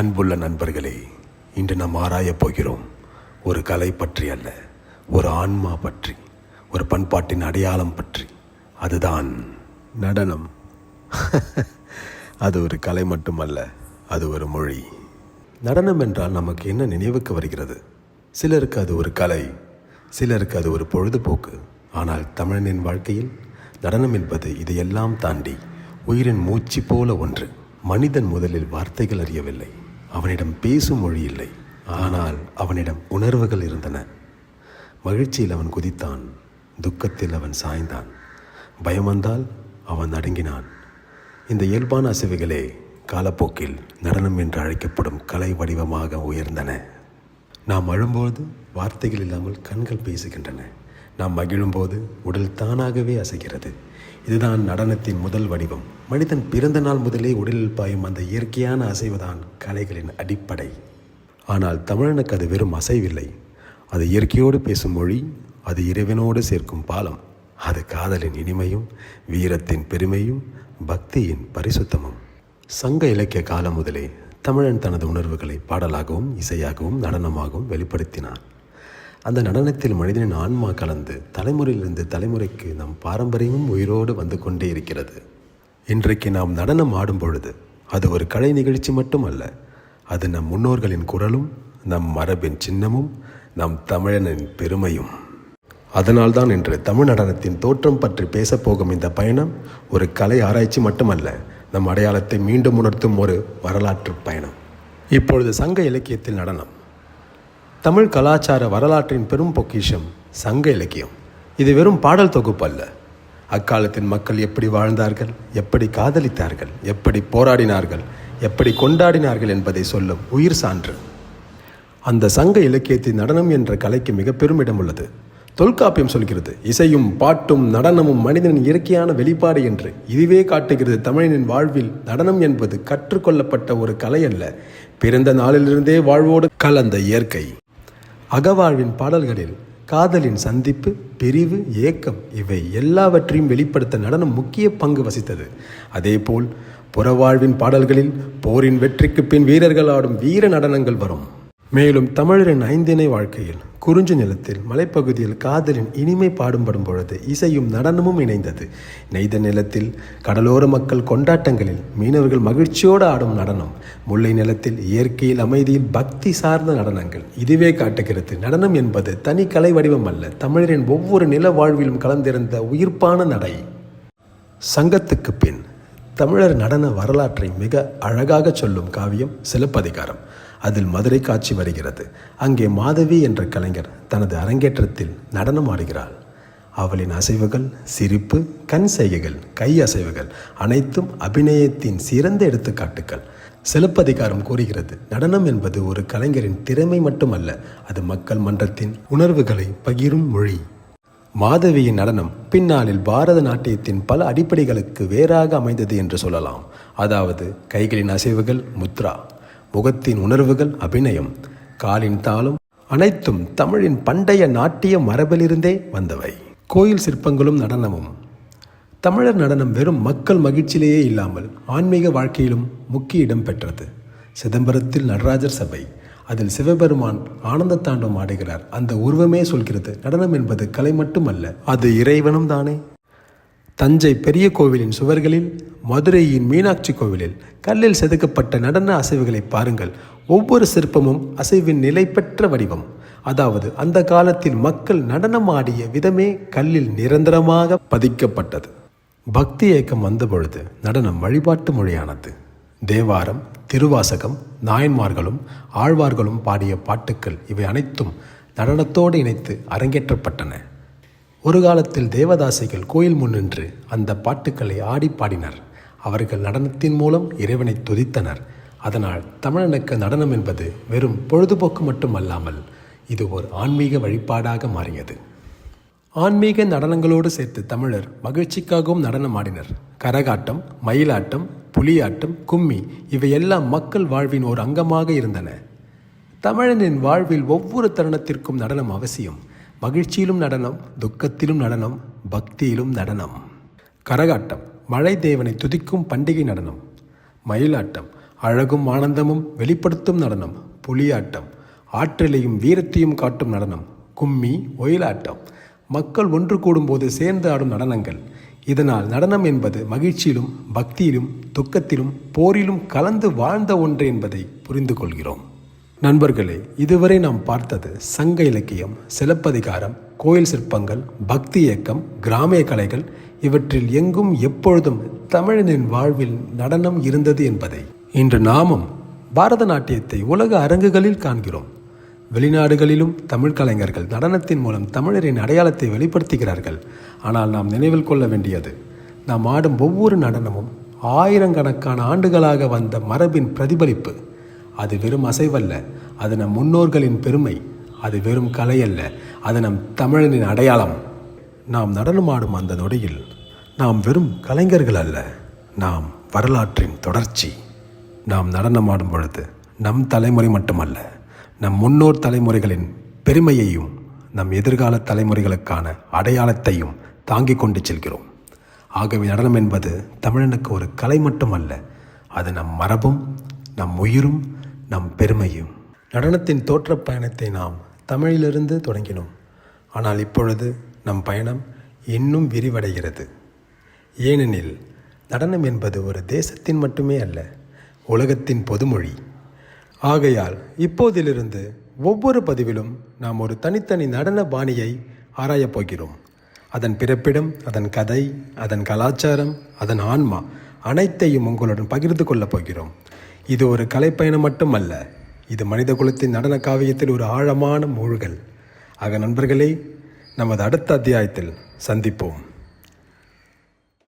அன்புள்ள நண்பர்களே இன்று நாம் ஆராயப் போகிறோம் ஒரு கலை பற்றி அல்ல ஒரு ஆன்மா பற்றி ஒரு பண்பாட்டின் அடையாளம் பற்றி. அதுதான் நடனம். அது ஒரு கலை மட்டுமல்ல அது ஒரு மொழி. நடனம் என்றால் நமக்கு என்ன நினைவுக்கு வருகிறது? சிலருக்கு அது ஒரு கலை சிலருக்கு அது ஒரு பொழுதுபோக்கு. ஆனால் தமிழனின் வாழ்க்கையில் நடனம் என்பது இதையெல்லாம் தாண்டி உயிரின் மூச்சு போல ஒன்று. மனிதன் முதலில் வார்த்தைகள் அறியவில்லை. அவனிடம் பேசும் மொழி இல்லை. ஆனால் அவனிடம் உணர்வுகள் இருந்தன. மகிழ்ச்சியில் அவன் குதித்தான். துக்கத்தில் அவன் சாய்ந்தான். பயம் வந்தால் அவன் நடுங்கினான். இந்த இயல்பான அசைவுகளே காலப்போக்கில் நடனம் என்று அழைக்கப்படும் கலை வடிவமாக உயர்ந்தன. நாம் அழும்போது வார்த்தைகள் இல்லாமல் கண்கள் பேசுகின்றன. நாம் மகிழும்போது உடல் தானாகவே அசைகிறது. இதுதான் நடனத்தின் முதல் வடிவம். மனிதன் பிறந்த நாள் முதலே உடலில் பாயும் அந்த இயற்கையான அசைவுதான் கலைகளின் அடிப்படை. ஆனால் தமிழனுக்கு அது வெறும் அசைவில்லை. அது இயற்கையோடு பேசும் மொழி அது இறைவனோடு சேர்க்கும் பாலம். அது காதலின் இனிமையும் வீரத்தின் பெருமையும் பக்தியின் பரிசுத்தமும். சங்க இலக்கிய காலம் முதலே தமிழன் தனது உணர்வுகளை பாடலாகவும் இசையாகவும் நடனமாகவும் வெளிப்படுத்தினான். அந்த நடனத்தில் மனிதனின் ஆன்மா கலந்து தலைமுறையிலிருந்து தலைமுறைக்கு நம் பாரம்பரியமும் உயிரோடு வந்து கொண்டே இருக்கிறது. இன்றைக்கு நாம் நடனம் ஆடும் பொழுது அது ஒரு கலை நிகழ்ச்சி மட்டுமல்ல அது நம் முன்னோர்களின் குரலும் நம் மரபின் சின்னமும் நம் தமிழனின் பெருமையும். அதனால்தான் இன்று தமிழ் நடனத்தின் தோற்றம் பற்றி பேசப்போகும் இந்த பயணம் ஒரு கலை ஆராய்ச்சி மட்டுமல்ல நம் அடையாளத்தை மீண்டும் உணர்த்தும் ஒரு வரலாற்று பயணம். இப்பொழுது சங்க இலக்கியத்தில் நடனம். தமிழ் கலாச்சார வரலாற்றின் பெரும் பொக்கிஷம் சங்க இலக்கியம். இது வெறும் பாடல் தொகுப்பு அல்ல அக்காலத்தின் மக்கள் எப்படி வாழ்ந்தார்கள் எப்படி காதலித்தார்கள் எப்படி போராடினார்கள் எப்படி கொண்டாடினார்கள் என்பதை சொல்லும் உயிர் சான்று. அந்த சங்க இலக்கியத்தின் நடனம் என்ற கலைக்கு மிக பெருமிடம் உள்ளது. தொல்காப்பியம் சொல்கிறது இசையும் பாட்டும் நடனமும் மனிதனின் இயற்கையான வெளிப்பாடு என்று. இதுவே காட்டுகிறது தமிழனின் வாழ்வில் நடனம் என்பது கற்றுக்கொள்ளப்பட்ட ஒரு கலை அல்ல. பிறந்த நாளிலிருந்தே வாழ்வோடு கலந்த இயற்கை. அகவாழ்வின் பாடல்களில் காதலின் சந்திப்பு பிரிவு ஏக்கம் இவை எல்லாவற்றையும் வெளிப்படுத்த நடனம் முக்கிய பங்கு வசித்தது அதேபோல் புறவாழ்வின் பாடல்களில் போரின் வெற்றிக்கு பின் வீரர்கள் ஆடும் வீர நடனங்கள் வரும். மேலும் தமிழரின் ஐந்திணை வாழ்க்கையில் குறிஞ்சி நிலத்தில் மலைப்பகுதியில் காதலின் இனிமை பாடும்படும் பொழுது இசையும் நடனமும் இணைந்தது. நெய்த நிலத்தில் கடலோர மக்கள் கொண்டாட்டங்களில் மீனவர்கள் மகிழ்ச்சியோடு ஆடும் நடனம் முல்லை நிலத்தில் இயற்கையில் அமைதியில் பக்தி சார்ந்த நடனங்கள். இதுவே காட்டுகிறது. நடனம் என்பது தனி கலை வடிவம் அல்ல தமிழரின் ஒவ்வொரு நில வாழ்விலும் கலந்திருந்த உயிர்ப்பான நடை. சங்கத்துக்கு பின் தமிழர் நடன வரலாற்றை மிக அழகாக சொல்லும் காவியம் சிலப்பதிகாரம். அதில் மதுரை காட்சி வருகிறது. அங்கே மாதவி என்ற கலைஞர் தனது அரங்கேற்றத்தில் நடனம் ஆடுகிறாள். அவளின் அசைவுகள் சிரிப்பு கண் செய்கைகள் கை அசைவுகள் அனைத்தும் அபிநயத்தின் சிறந்த எடுத்துக்காட்டுகள். சிலப்பதிகாரம் கூறுகிறது நடனம் என்பது ஒரு கலைஞரின் திறமை மட்டுமல்ல அது மக்கள் மன்றத்தின் உணர்வுகளை பகிரும் மொழி. மாதவியின் நடனம் பின்னாளில் பாரத நாட்டியத்தின் பல அடிப்படைகளுக்கு வேறாக அமைந்தது என்று சொல்லலாம். அதாவது கைகளின் அசைவுகள் முத்ரா. முகத்தின் உணர்வுகள் அபிநயம். காலின் தாளம் அனைத்தும் தமிழின் பண்டைய நாட்டிய மரபிலிருந்தே வந்தவை. கோயில் சிற்பங்களும் நடனமும். தமிழர் நடனம் வெறும் மக்கள் மகிழ்ச்சியிலேயே இல்லாமல் ஆன்மீக வாழ்க்கையிலும் முக்கிய இடம் பெற்றது. சிதம்பரத்தில் நடராஜர் சபை. அதில் சிவபெருமான் ஆனந்த தாண்டவம் ஆடுகிறார். அந்த உருவமே சொல்கிறது நடனம் என்பது கலை மட்டுமல்ல அது இறைவனும் தானே. தஞ்சை பெரிய கோவிலின் சுவர்களில் மதுரையின் மீனாட்சி கோவிலில் கல்லில் செதுக்கப்பட்ட நடன அசைவுகளை பாருங்கள். ஒவ்வொரு சிற்பமும் அசைவின் நிலை பெற்ற வடிவம். அதாவது அந்த காலத்தில் மக்கள் நடனம் ஆடிய விதமே கல்லில் நிரந்தரமாக பதிக்கப்பட்டது. பக்தி இயக்கம் வந்தபொழுது நடனம் வழிபாட்டு மொழியானது தேவாரம் திருவாசகம் நாயன்மார்களும் ஆழ்வார்களும் பாடிய பாட்டுக்கள் இவை அனைத்தும் நடனத்தோடு இணைத்து அரங்கேற்றப்பட்டன. ஒரு காலத்தில் தேவதாசிகள் கோயில் முன்னின்று அந்த பாட்டுக்களை ஆடி பாடினர். அவர்கள் நடனத்தின் மூலம் இறைவனை துதித்தனர். அதனால் தமிழனுக்கு நடனம் என்பது வெறும் பொழுதுபோக்கு மட்டுமல்லாமல் இது ஒரு ஆன்மீக வழிபாடாக மாறியது. ஆன்மீக நடனங்களோடு சேர்த்து தமிழர் மகிழ்ச்சிக்காகவும் நடனம் ஆடினர். கரகாட்டம் மயிலாட்டம் புலியாட்டம் கும்மி இவையெல்லாம் மக்கள் வாழ்வின் ஒரு அங்கமாக இருந்தன. தமிழனின் வாழ்வில் ஒவ்வொரு தருணத்திற்கும் நடனம் அவசியம். மகிழ்ச்சியிலும் நடனம் துக்கத்திலும் நடனம் பக்தியிலும் நடனம். கரகாட்டம் மழை தேவனை துதிக்கும் பண்டிகை நடனம். மயிலாட்டம் அழகும் ஆனந்தமும் வெளிப்படுத்தும் நடனம். புலியாட்டம் ஆற்றலையும் வீரத்தையும் காட்டும் நடனம். கும்மி ஒயிலாட்டம் மக்கள் ஒன்று கூடும்போது சேர்ந்து ஆடும் நடனங்கள். இதனால் நடனம் என்பது மகிழ்ச்சியிலும் பக்தியிலும் துக்கத்திலும் போரிலும் கலந்து வாழ்ந்த ஒன்று என்பதை புரிந்து கொள்கிறோம் நண்பர்களே இதுவரை நாம் பார்த்தது சங்க இலக்கியம் சிலப்பதிகாரம் கோயில் சிற்பங்கள் பக்தி இயக்கம் கிராமிய கலைகள் இவற்றில் எங்கும் எப்பொழுதும் தமிழனின் வாழ்வில் நடனம் இருந்தது என்பதை. இன்று நாமும் பாரத நாட்டியத்தை உலக அரங்குகளில் காண்கிறோம். வெளிநாடுகளிலும் தமிழ் கலைஞர்கள் நடனத்தின் மூலம் தமிழரின் அடையாளத்தை வெளிப்படுத்துகிறார்கள். ஆனால் நாம் நினைவில் கொள்ள வேண்டியது நாம் ஆடும் ஒவ்வொரு நடனமும் ஆயிரக்கணக்கான ஆண்டுகளாக வந்த மரபின் பிரதிபலிப்பு. அது வெறும் அசைவல்ல. அது நம் முன்னோர்களின் பெருமை. அது வெறும் கலை அல்ல அது நம் தமிழனின் அடையாளம். நாம் நடனமாடும் அந்த நொடியில் நாம் வெறும் கலைஞர்கள் அல்ல. நாம் வரலாற்றின் தொடர்ச்சி. நாம் நடனமாடும் பொழுது நம் தலைமுறை மட்டுமல்ல. நம் முன்னோர் தலைமுறைகளின் பெருமையையும் நம் எதிர்கால தலைமுறைகளுக்கான அடையாளத்தையும் தாங்கிக் கொண்டு செல்கிறோம். ஆகவே நடனம் என்பது தமிழனுக்கு ஒரு கலை மட்டுமல்ல. அது நம் மரபும் நம் உயிரும் நம் பெருமையும். நடனத்தின் தோற்ற பயணத்தை நாம் தமிழிலிருந்து தொடங்கினோம். ஆனால் இப்பொழுது நம் பயணம் இன்னும் விரிவடைகிறது. ஏனெனில் நடனம் என்பது ஒரு தேசத்தின் மட்டுமே அல்ல உலகத்தின் பொதுமொழி. ஆகையால் இப்போதிலிருந்து ஒவ்வொரு பதிவிலும் நாம் ஒரு தனித்தனி நடன பாணியை ஆராயப் போகிறோம். அதன் பிறப்பிடம் அதன் கதை அதன் கலாச்சாரம் அதன் ஆன்மா அனைத்தையும் உங்களுடன் பகிர்ந்து கொள்ளப் போகிறோம். இது ஒரு கலைப்பயணம் மட்டுமல்ல. இது மனித குலத்தின் நடன காவியத்தில் ஒரு ஆழமான மூழ்கல். ஆக நண்பர்களே நமது அடுத்த அத்தியாயத்தில் சந்திப்போம்.